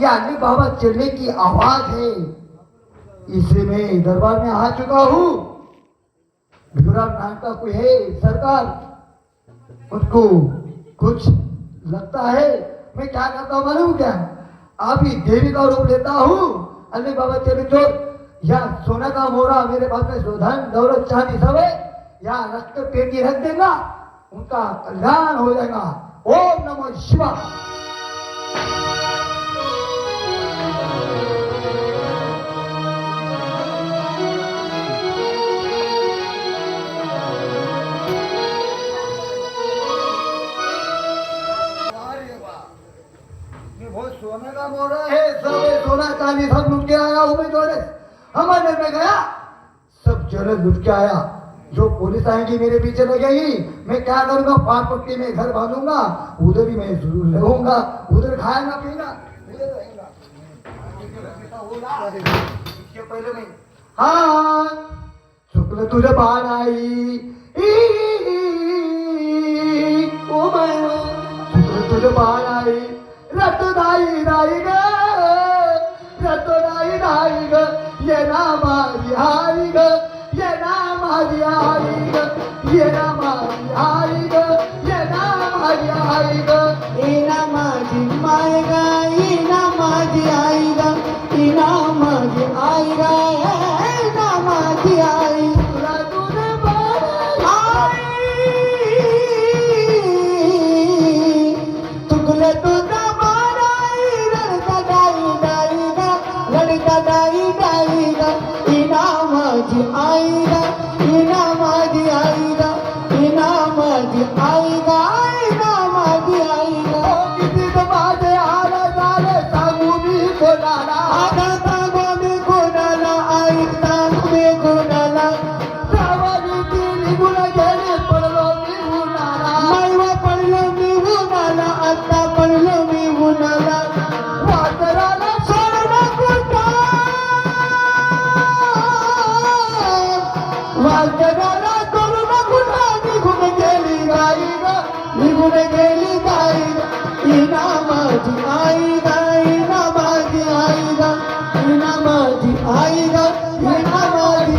ये अली बाबा चलने की आवाज़ है। इसलिए मैं दरबार में आ चुका हूँ। भिखुराम नाम का कोई है सरकार? उनको कुछ लगता है? मैं क्या करता हूँ मालूम क्या? आप ही देवी का रूप लेता हूँ। अली बाबा चले चोर या सोना का मोरा मेरे पास में धन दौलत चांदी सब है। या रख पेटी रख देगा, उनका कल्याण हो जाएगा। ओम नमो शिवा सोने का है सब सोना हूँ मैं में जो पुलिस आएगी मेरे पीछे लगेगी मैं क्या करूँगा पान पट्टी में घर बांधूँगा उधर ही मैं ज़रूर रहूँगा उधर खाएगा पीना मैं हाँ शुक्ल तुझे बाण आई ओ माया शुक्ल तुझे बाण না মারিহাই। কালকে বেলা তোর মাখুটা নিঘুমে গেলি গাইরা নিঘুমে গেলি গাইরা, ইনামাজি আইরা ইনামাজি আইরা ইনামাজি আইরা, ইনামাজি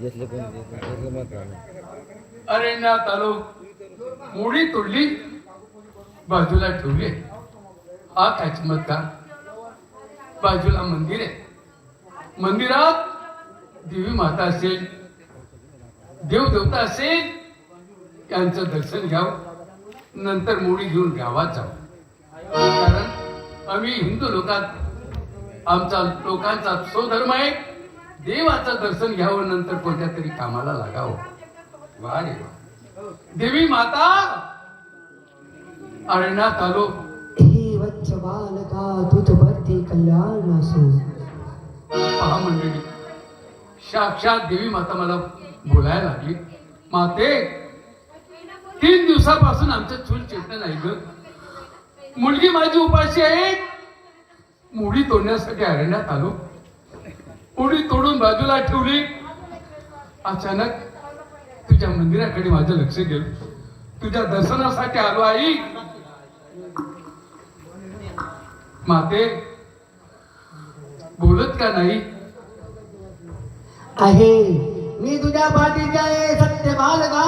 देशले पाहिजे अरण्यात आलो मोडी तोडली. बाजूला ठेवली हा बाजूला मंदिर आहे. मंदिरात देवी माता असेल देव देवता असेल यांचं दर्शन घ्यावं. नंतर मोडी घेऊन गावात जावं. कारण आम्ही हिंदू लोकात आमचा लोकांचा स्वधर्म आहे. देवाचं दर्शन घ्यावं नंतर कोणत्या तरी कामाला लागावं. वा रे वा. देवी माता! अरण्यात आलो. बालका तुझ भरती कल्याण असो पहा मंडळी साक्षात देवी माता मला बोलायला लागली. माते तीन दिवसापासून आमचं चूल चेतन नाही ग. मुलगी माझी उपाशी आहे. मुडी तोडण्यासाठी अरण्यात आलो. मुडी तोडून बाजूला ठेवली. अचानक तुझ्या मंदिराकडे माझं लक्ष गेलं. तुझ्या दर्शनासाठी आलो आई. माते बोलत का नाही? आहे. मी तुझ्या पाठीची आहे सत्य बालका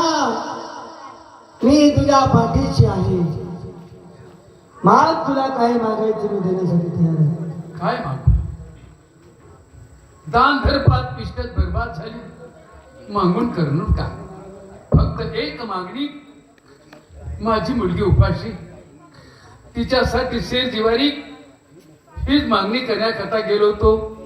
मी तुझ्या पाठीची आहे. माग तुला काय मागायचं मी देण्यासाठी तयार आहे? काय मागू? दान धरपात पिष्टत बरबाद झाली. मागून करणं काय? फक्त एक मागणी माझी मुलगी उपाशी. तिच्यासाठी शेर जिवारी हीच मागणी करण्याकरता गेलो होतो.